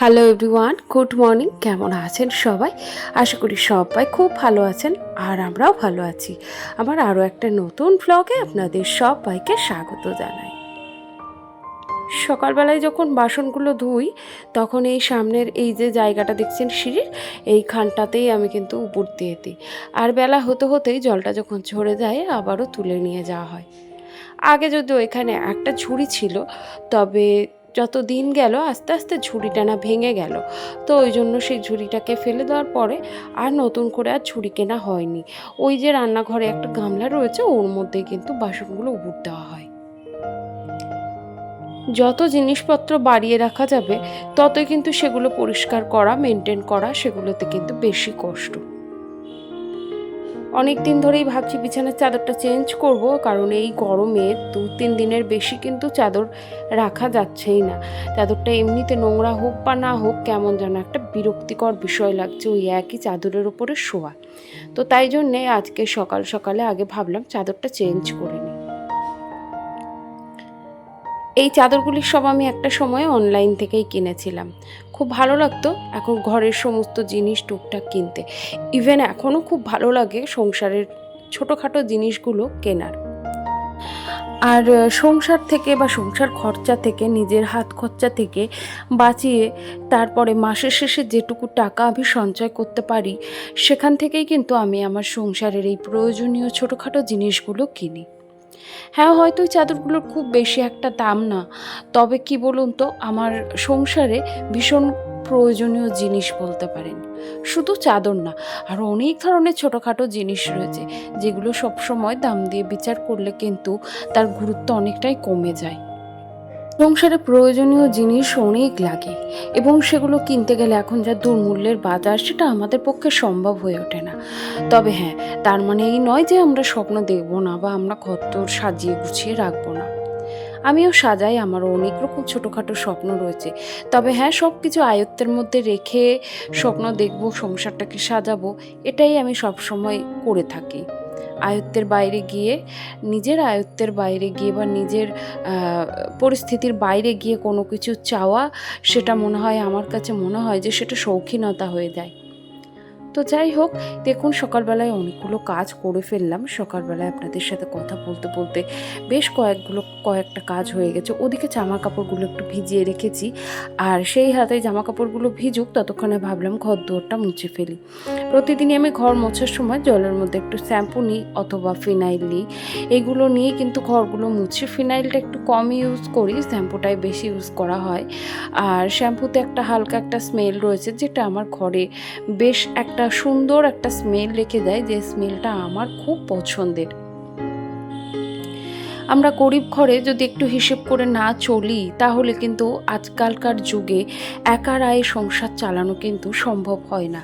Hello everyone good morning কেমন আছেন সবাই? আশা করি সবাই খুব ভালো আছেন আর আমরাও ভালো আছি। আমার আরও একটা নতুন ভ্লগে আপনাদের সবাইকে স্বাগত জানাই। সকালবেলায় যখন বাসনগুলো ধুই, তখন এই সামনের এই যে জায়গাটা দেখছেন সিঁড়ির, এইখানটাতেই আমি কিন্তু উপর দিয়ে দিই। আর বেলা হতে হতেই জলটা যখন ঝরে যায়, আবারও তুলে নিয়ে যাওয়া হয়। আগে যদি ওইখানে একটা ঝুড়ি ছিল, তবে যত দিন গেল, আস্তে আস্তে ঝুড়িটা না ভেঙে গেল। তো ওই জন্য সেই ঝুড়িটাকে ফেলে দেওয়ার পরে আর নতুন করে আর ঝুড়ি কেনা হয়নি। ওই যে রান্নাঘরে একটা গামলা রয়েছে, ওর মধ্যে কিন্তু বাসনগুলো উপর দেওয়া হয়। যত জিনিসপত্র বাড়িয়ে রাখা যাবে, ততই কিন্তু সেগুলো পরিষ্কার করা মেনটেন করা সেগুলোতে কিন্তু বেশি কষ্ট। অনেক দিন ধরেই ভাবছি বিছানার চাদরটা চেঞ্জ করব, কারণ এই গরমে দু তিন দিনের বেশি কিন্তু চাদর রাখা যাচ্ছেই না। চাদরটা এমনিতে নোংরা হোক বা না হোক, কেমন যেন একটা বিরক্তিকর বিষয় লাগছে ওই একই চাদরের ওপরে শোয়া। তো তাই জন্যে আজকে সকাল সকালে আগে ভাবলাম চাদরটা চেঞ্জ করে নিই। এই চাদরগুলি সব আমি একটা সময় অনলাইন থেকেই কিনেছিলাম। খুব ভালো লাগতো এখন ঘরের সমস্ত জিনিস টুকটাক কিনতে। ইভেন এখনও খুব ভালো লাগে সংসারের ছোটোখাটো জিনিসগুলো কেনার। আর সংসার থেকে বা সংসার খরচা থেকে, নিজের হাত খরচা থেকে বাঁচিয়ে তারপরে মাসের শেষে যেটুকু টাকা আমি সঞ্চয় করতে পারি, সেখান থেকেই কিন্তু আমি আমার সংসারের এই প্রয়োজনীয় ছোটোখাটো জিনিসগুলো কিনি। হ্যাঁ হয়তো ওই চাদরগুলোর খুব বেশি একটা দাম না। তবে কি বলুন তো, আমার সংসারে ভীষণ প্রয়োজনীয় জিনিস বলতে পারেন। শুধু চাদর না আরও অনেক ধরনের ছোটোখাটো জিনিস রয়েছে, যেগুলো সবসময় দাম দিয়ে বিচার করলে কিন্তু তার গুরুত্ব অনেকটাই কমে যায়। সংসারে প্রয়োজনীয় জিনিস অনেক লাগে। এবং সেগুলো কিনতে গেলে এখন যা দুর্মূল্যের বাজার, সেটা আমাদের পক্ষে সম্ভব হয়ে ওঠে না। তবে হ্যাঁ তার মানে এই নয় যে আমরা স্বপ্ন দেখব না বা আমরা ঘরদোর সাজিয়ে গুছিয়ে রাখব না। আমিও সাজাই, আমারও অনেক রকম ছোটোখাটো স্বপ্ন রয়েছে। তবে হ্যাঁ সব কিছু আয়ত্তের মধ্যে রেখে স্বপ্ন দেখব, সংসারটাকে সাজাবো, এটাই আমি সবসময় করে থাকি। আয়ত্তের বাইরে গিয়ে, নিজের আয়ত্তের বাইরে গিয়ে বা নিজের পরিস্থিতির বাইরে গিয়ে কোনো কিছু চাওয়া, সেটা মনে হয়, আমার কাছে মনে হয় যে সেটা শৌখিনতা হয়ে যায়। তো যাই হোক, দেখুন সকালবেলায় অনেকগুলো কাজ করে ফেললাম। সকালবেলায় আপনাদের সাথে কথা বলতে বলতে বেশ কয়েকগুলো, কয়েকটা কাজ হয়ে গেছে। ওদিকে জামা কাপড়গুলো একটু ভিজিয়ে রেখেছি। আর সেই হাতে জামা কাপড়গুলো ভিজুক, ততক্ষণে ভাবলাম ঘর দুয়ারটা মুছে ফেলি। প্রতিদিনই আমি ঘর মোছার সময় জলের মধ্যে একটু শ্যাম্পু নিই অথবা ফিনাইল নিই। এগুলো নিয়ে কিন্তু ঘরগুলো মুছি ফিনাইলটা একটু কম ইউজ করি, শ্যাম্পুটাই বেশি ইউজ করা হয়। আর শ্যাম্পুতে একটা হালকা একটা স্মেল রয়েছে, যেটা আমার ঘরে বেশ একটা সুন্দর একটা স্মেল রেখে দেয় যে স্মেলটা আমার খুব পছন্দের। আমরা গরিব ঘরে যদি একটু হিসেব করে না চলি, তাহলে কিন্তু আজকালকার যুগে একার আয়ে সংসার চালানো কিন্তু সম্ভব হয় না।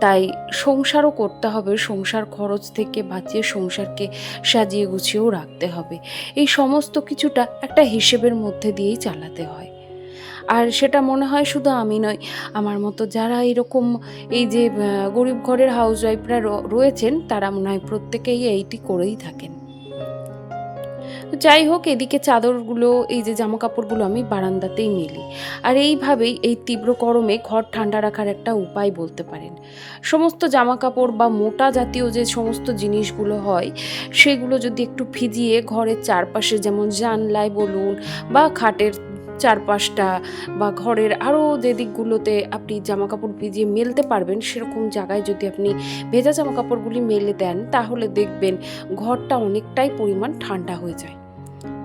তাই সংসারও করতে হবে, সংসার খরচ থেকে বাঁচিয়ে সংসারকে সাজিয়ে গুছিয়েও রাখতে হবে। এই সমস্ত কিছুটা একটা হিসেবের মধ্যে দিয়েই চালাতে হয়। আর সেটা মনে হয় শুধু আমি নয় আমার মতো যারা এরকম এই যে গরিব ঘরের হাউস ওয়াইফরা রয়েছেন, তারা মনে হয় প্রত্যেকেই এইটি করেই থাকেন। যাই হোক, এদিকে চাদরগুলো, এই যে জামা কাপড়গুলো আমি বারান্দাতেই মেলি। আর এইভাবেই এই তীব্র গরমে ঘর ঠান্ডা রাখার একটা উপায় বলতে পারেন। সমস্ত জামা কাপড় বা মোটা জাতীয় যে সমস্ত জিনিসগুলো হয়, সেগুলো যদি একটু ভিজিয়ে ঘরের চারপাশে যেমন জানলায় বলুন বা খাটের চারপাশটা বা ঘরের আরও যে দিকগুলোতে আপনি জামা কাপড় ভিজিয়ে মেলতে পারবেন, সেরকম জায়গায় যদি আপনি ভেজা জামা কাপড়গুলি মেলে দেন, তাহলে দেখবেন ঘরটা অনেকটাই পরিমাণ ঠান্ডা হয়ে যায়।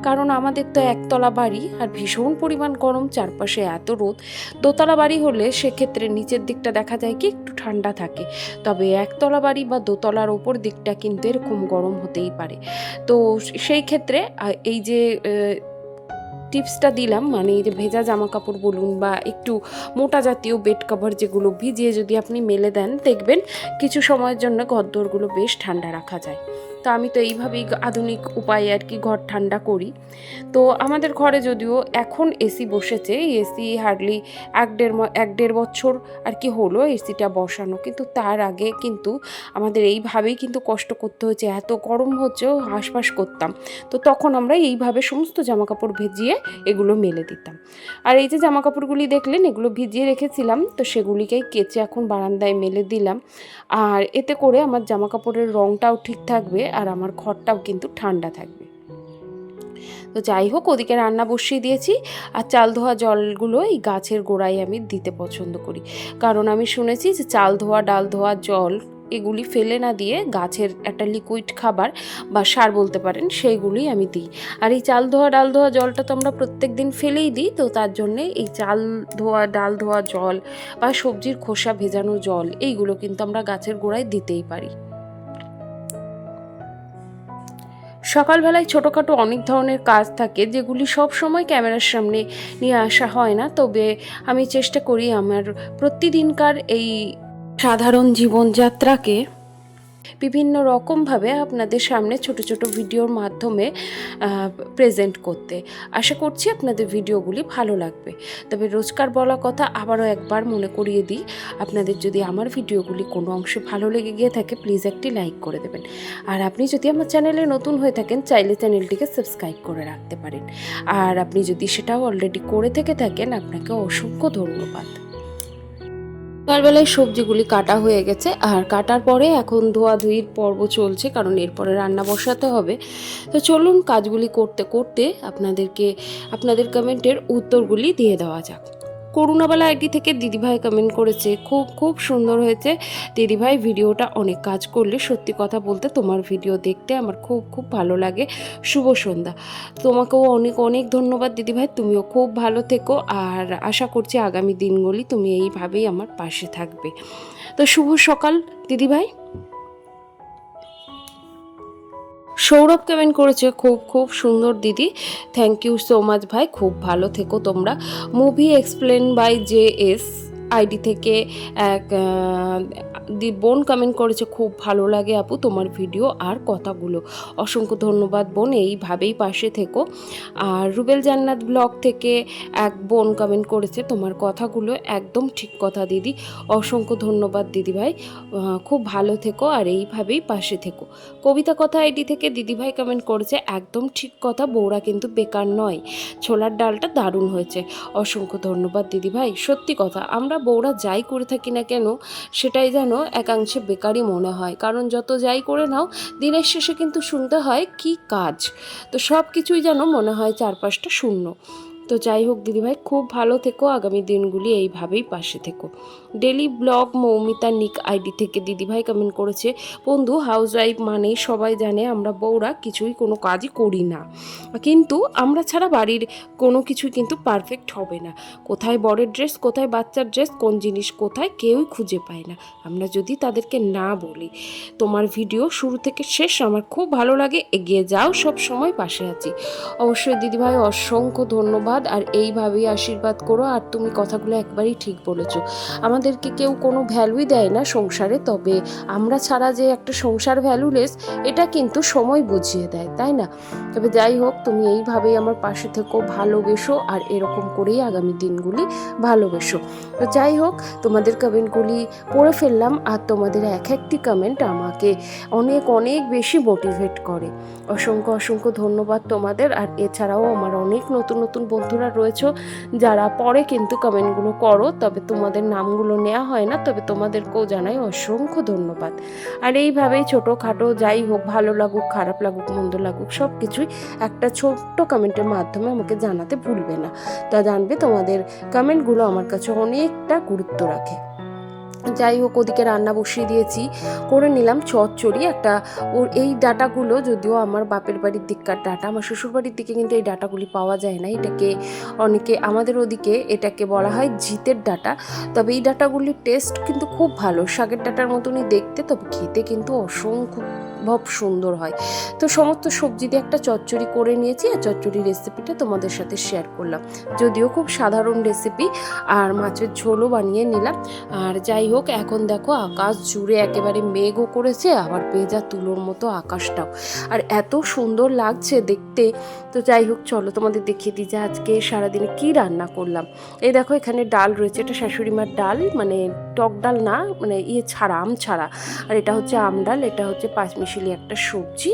কারণ আমাদের তো একতলা বাড়ি আর ভীষণ পরিমাণ গরম, চারপাশে এত রোদ। দোতলা বাড়ি হলে সেক্ষেত্রে নিচের দিকটা দেখা যায় কি একটু ঠান্ডা থাকে। তবে একতলা বাড়ি বা দোতলার ওপর দিকটা কিন্তু এরকম গরম হতেই পারে। তো সেই ক্ষেত্রে এই যে টিপসটা দিলাম মানে এই যে ভেজা জামা কাপড় বলুন বা একটু মোটা জাতীয় বেড কভার যেগুলো ভিজিয়ে যদি আপনি মেলে দেন, দেখবেন কিছু সময়ের জন্য ঘরদোরগুলো বেশ ঠান্ডা রাখা যায়। তো আমি তো এইভাবেই আধুনিক উপায়ে আর কি ঘর ঠান্ডা করি। তো আমাদের ঘরে যদিও এখন এসি বসেছে এসি হার্ডলি এক দেড় এক দেড় বছর আর কি হলো এসিটা বসানো। কিন্তু তার আগে কিন্তু আমাদের এইভাবেই কিন্তু কষ্ট করতে হয়েছে। এত গরম হচ্ছে হাঁসফাঁস করতাম। তো তখন আমরা এইভাবে সমস্ত জামা কাপড় ভিজিয়ে এগুলো মেলে দিতাম। আর এই যে জামা কাপড়গুলি দেখলেন, এগুলো ভিজিয়ে রেখেছিলাম, তো সেগুলিকেই কেচে এখন বারান্দায় মেলে দিলাম। আর এতে করে আমার জামা কাপড়ের রঙটাও ঠিক থাকবে। আর আমার ঘরটাও কিন্তু ঠান্ডা থাকবে। তো যাই হোক, ওদিকে রান্না বসিয়ে দিয়েছি আর চাল ধোয়া জলগুলো এই গাছের গোড়ায় আমি দিতে পছন্দ করি। কারণ আমি শুনেছি যে চাল ধোয়া, ডাল ধোয়া, জল এগুলি ফেলে না দিয়ে গাছের একটা লিকুইড খাবার বা সার বলতে পারেন, সেইগুলি আমি দিই। আর এই চাল ধোয়া, ডাল ধোয়া জলটা তো আমরা প্রত্যেক দিন ফেলেই দিই, তো তার জন্যে এই চাল ধোয়া, ডাল ধোয়া জল বা সবজির খোসা ভেজানো জল এইগুলো কিন্তু আমরা গাছের গোড়ায় দিতেই পারি। সকালবেলায় ছোটোখাটো অনেক ধরনের কাজ থাকে যেগুলি সব সময় ক্যামেরার সামনে নিয়ে আসা হয় না। তবে আমি চেষ্টা করি আমার প্রতিদিনকার এই সাধারণ জীবনযাত্রাকে বিভিন্ন রকমভাবে আপনাদের সামনে ছোট ছোট ভিডিওর মাধ্যমে প্রেজেন্ট করতে। আশা করছি আপনাদের ভিডিওগুলি ভালো লাগবে। তবে রোজকার বলা কথা আবারও একবার মনে করিয়ে দিই, আপনাদের যদি আমার ভিডিওগুলি কোনো অংশে ভালো লেগে গিয়ে থাকে প্লিজ একটি লাইক করে দেবেন। আর আপনি যদি আমার চ্যানেলে নতুন হয়ে থাকেন, চাইলে চ্যানেলটিকে সাবস্ক্রাইব করে রাখতে পারেন। আর আপনি যদি সেটাও অলরেডি করে থেকে থাকেন, আপনাকে অসংখ্য ধন্যবাদ। সকালবেলায় সবজিগুলি কাটা হয়ে গেছে, আর কাটার পরে এখন ধোয়াধুয়ির পর্ব চলছে, কারণ এরপরে রান্না বসাতে হবে। তো চলুন কাজগুলি করতে করতে আপনাদেরকে, আপনাদের কমেন্টের উত্তরগুলি দিয়ে দেওয়া যাক। করুণাবালা আইডি থেকে দিদিভাই কমেন্ট করেছে। খুব খুব সুন্দর হয়েছে। দিদিভাই, ভিডিওটা অনেক কাজ করলে সত্যি কথা বলতে তোমার ভিডিও দেখতে আমার খুব খুব ভালো লাগে। শুভ সন্ধ্যা। তোমাকেও অনেক অনেক ধন্যবাদ দিদিভাই। তুমিও খুব ভালো থেকো আর আশা করছি আগামী দিনগুলি তুমি এইভাবেই আমার পাশে থাকবে। তো শুভ সকাল দিদিভাই। সৌরভ কমেন্ট করেছে? খুব খুব সুন্দর দিদি। থ্যাংক ইউ সো মাচ ভাই। খুব ভালো থেকো তোমরা। Movie explain by J S ID থেকে এক দি বোন কমেন্ট করেছে, খুব ভালো লাগে আপু তোমার ভিডিও আর কথাগুলো। অসংখ্য ধন্যবাদ বোন, এইভাবেই পাশে থেকো। আর রুবেল জান্নাত ব্লগ থেকে এক বোন কমেন্ট করেছে, তোমার কথাগুলো একদম ঠিক কথা, দিদি। অসংখ্য ধন্যবাদ দিদিভাই খুব ভালো থেকো আর এইভাবেই পাশে থেকো। কবিতা কথা আইডি থেকে দিদিভাই কমেন্ট করেছে, একদম ঠিক কথা বৌরা কিন্তু বেকার নয়। ছোলার ডালটা দারুণ হয়েছে। অসংখ্য ধন্যবাদ দিদিভাই সত্যি কথা, আমরা বৌরা যাই করে থাকি না কেন, সেটাই যেন একাংশে বেকারই মনে হয়। কারণ যত যাই করে নাও, দিনের শেষে কিন্তু শুনতে হয় কি কাজ। তো সব কিছুই যেন মনে হয় চারপাশটা শূন্য। তো যাই হোক, দিদিভাই, খুব ভালো থেকো। আগামী দিনগুলি এইভাবেই পাশে থেকো। ডেলি ব্লগ মৌমিতা নিক আইডি থেকে দিদিভাই কমেন্ট করেছে, বন্ধু হাউস ওয়াইফ মানেই সবাই জানে আমরা বউরা কিছুই কোনো কাজই করি না। কিন্তু আমরা ছাড়া বাড়ির কোনো কিছুই কিন্তু পারফেক্ট হবে না। কোথায় বড়ের ড্রেস কোথায় বাচ্চার ড্রেস কোন জিনিস কোথায় কেউই খুঁজে পায় না। আমরা যদি তাদেরকে না বলি, তোমার ভিডিও শুরু থেকে শেষ আমার খুব ভালো লাগে, এগিয়ে যাও, সব সময় পাশে আছি। অবশ্যই দিদিভাই, অসংখ্য ধন্যবাদ। আর এইভাবেই আশীর্বাদ করো। আর তুমি কথাগুলো একবারই ঠিক বলেছ। আমাদেরকে কেউ কোনো ভ্যালুই দেয় না সংসারে, তবে আমরা ছাড়া যে একটা সংসার ভ্যালুলেস, এটা কিন্তু সময় বুঝিয়ে দেয়, তাই না? তবে যাই হোক, তুমি এইভাবেই আমার পাশে থেকো, ভালোবেসো আর এরকম করেই আগামী দিনগুলি ভালোবেসো। তো যাই হোক, তোমাদের কমেন্টগুলি পড়ে ফেললাম আর তোমাদের এক একটি কমেন্ট আমাকে অনেক অনেক বেশি মোটিভেট করে। অসংখ্য অসংখ্য ধন্যবাদ তোমাদের আর এছাড়াও আমার অনেক নতুন নতুন বন্ধুরা রয়েছে যারা পরে কিন্তু কমেন্টগুলো করো, তবে তোমাদের নামগুলো নেওয়া হয় না, তবে তোমাদেরকেও জানাই অসংখ্য ধন্যবাদ। আর এইভাবেই ছোটোখাটো যাই হোক, ভালো লাগুক, খারাপ লাগুক, মন্দ লাগুক সব কিছুই একটা ছোট্ট কমেন্টের মাধ্যমে আমাকে জানাতে ভুলবে না। তা জানবে তোমাদের কমেন্টগুলো আমার কাছে অনেকটা গুরুত্ব রাখে। যাই হোক, ওদিকে রান্না বসিয়ে দিয়েছি। করে নিলাম চচ্চড়ি, একটা ওর এই ডাটাগুলো যদিও আমার বাপের বাড়ির দিককার ডাটা, আমার শ্বশুর বাড়ির দিকে কিন্তু এই ডাটাগুলি পাওয়া যায় না। এটাকে অনেকে, আমাদের ওদিকে এটাকে বলা হয় জিতের ডাটা। তবে এই ডাটাগুলির টেস্ট কিন্তু খুব ভালো। শাকের ডাটার মতনই দেখতে, তবে খেতে কিন্তু অসংখ্য অসম্ভব সুন্দর হয়। তো সমস্ত সবজি দিয়ে একটা চচ্চড়ি করে নিয়েছি, আর চচ্চড়ি রেসিপিটা তোমাদের সাথে শেয়ার করলাম। যদিও খুব সাধারণ রেসিপি আর মাছের ঝোলও বানিয়ে নিলাম। আর যাই হোক, এখন দেখো আকাশ জুড়ে একেবারে মেঘও করেছে, আবার পেঁজা তুলোর মতো আকাশটাও। আর এত সুন্দর লাগছে দেখতে। তো যাই হোক, চলো তোমাদের দেখিয়ে দিই যে আজকে সারাদিনে কি রান্না করলাম। এই দেখো এখানে ডাল রয়েছে, এটা শাশুড়ি মার ডাল মানে টক ডাল না মানে ইয়ে ছাড়া, আম ছাড়া। আর এটা হচ্ছে আম ডাল, এটা হচ্ছে পাঁচমিশালি একটা সবজি।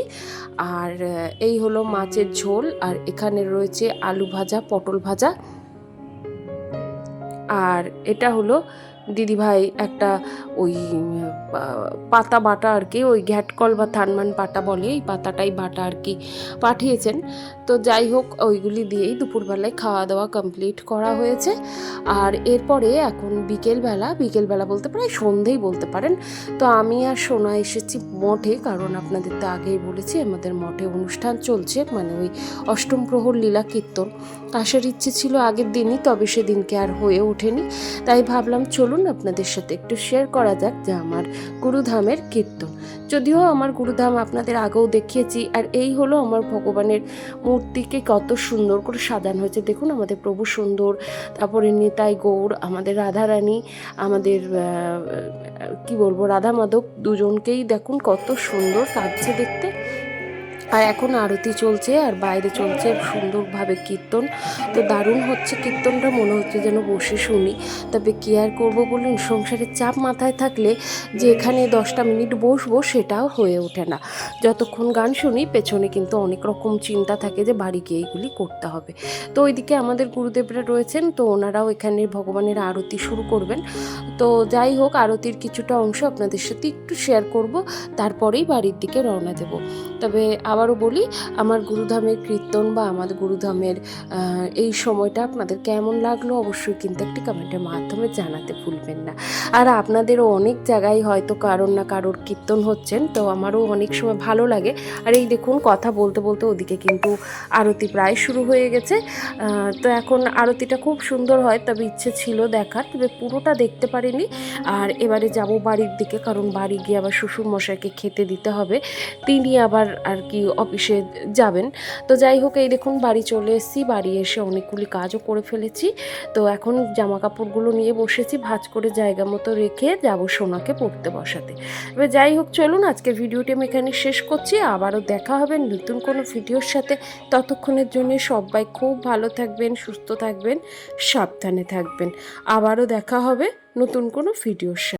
আর এই হলো মাছের ঝোল। আর এখানে রয়েছে আলু ভাজা, পটল ভাজা। আর এটা হলো দিদিভাই একটা ওই পাতা বাটা আর কি, ওই ঘ্যাটকল বা থানমান পাটা বলে, এই পাতাটাই বাটা আর কি পাঠিয়েছেন। তো যাই হোক, ওইগুলি দিয়েই দুপুরবেলায় খাওয়া দাওয়া কমপ্লিট করা হয়েছে। আর এরপরে এখন বিকেলবেলা বিকেলবেলা বলতে প্রায় সন্ধেই বলতে পারেন। তো আমি আর সোনা এসেছি মঠে, কারণ আপনাদের তো আগেই বলেছি, আমাদের মঠে অনুষ্ঠান চলছে মানে ওই অষ্টম প্রহর লীলা কীর্তন। আসার ইচ্ছে ছিল আগের দিনই, তবে সেদিনকে আর হয়ে ওঠেনি। তাই ভাবলাম, চলুন আপনাদের সাথে একটু শেয়ার করা যাক যে আমার গুরুধামের কীর্তন। যদিও আমার গুরুধাম আপনাদের আগেও দেখিয়েছি, আর এই হলো আমার ভগবানের মূর্তিকে কত সুন্দর করে সাজানো হয়েছে। দেখুন আমাদের প্রভু সুন্দর, তারপরে নিতাই গৌর আমাদের রাধারানী, আমাদের কি বলব, রাধা মাধব, দুজনকেই দেখুন কত সুন্দর কাঁদছে দেখতে। আর এখন আরতি চলছে আর বাইরে চলছে সুন্দরভাবে কীর্তন। তো দারুণ হচ্ছে কীর্তনটা, মনে হচ্ছে যেন বসে শুনি। তবে কি আর করব বলুন, সংসারের চাপ মাথায় থাকলে যে এখানে দশটা মিনিট বসবো সেটাও হয়ে ওঠে না। যতক্ষণ গান শুনি, পেছনে কিন্তু অনেক রকম চিন্তা থাকে যে বাড়ি গিয়ে এইগুলি করতে হবে। তো ওইদিকে আমাদের গুরুদেবরা রয়েছেন, তো ওনারাও এখানে ভগবানের আরতি শুরু করবেন। তো যাই হোক, আরতির কিছুটা অংশ আপনাদের সাথে একটু শেয়ার করব, তারপরেই বাড়ির দিকে রওনা দেব। তবে আবারও বলি, আমার গুরুধামের কীর্তন বা আমাদের গুরুধামের এই সময়টা আপনাদের কেমন লাগল অবশ্যই কিন্তু একটি কমেন্টের মাধ্যমে জানাতে ভুলবেন না। আর আপনাদেরও অনেক জায়গায় হয়তো কারোর না কারোর কীর্তন হচ্ছেন, তো আমারও অনেক সময় ভালো লাগে। আর এই দেখুন, কথা বলতে বলতে ওদিকে কিন্তু আরতি প্রায় শুরু হয়ে গেছে। তো এখন আরতিটা খুব সুন্দর হয়, তবে ইচ্ছে ছিল দেখার, তবে পুরোটা দেখতে পারিনি। আর এবারে যাব বাড়ির দিকে, কারণ বাড়ি গিয়ে আবার শ্বশুর মশাইকে খেতে দিতে হবে। তিনি আবার আর কি অফিসে যাবেন। তো যাই হোক, এই দেখুন, বাড়ি চলে এসেছি। বাড়ি এসে অনেকগুলি কাজও করে ফেলেছি। তো এখন জামা কাপড়গুলো নিয়ে বসেছি, ভাঁজ করে জায়গা মতো রেখে যাব সোনাকে পড়তে বসাতে। এবার যাই হোক, চলুন, আজকের ভিডিওটি আমি এখানে শেষ করছি। আবারও দেখা হবে নতুন কোনো ভিডিওর সাথে। ততক্ষণের জন্য সবাই খুব ভালো থাকবেন, সুস্থ থাকবেন, সাবধানে থাকবেন। আবারও দেখা হবে নতুন কোনো ভিডিওর সাথে।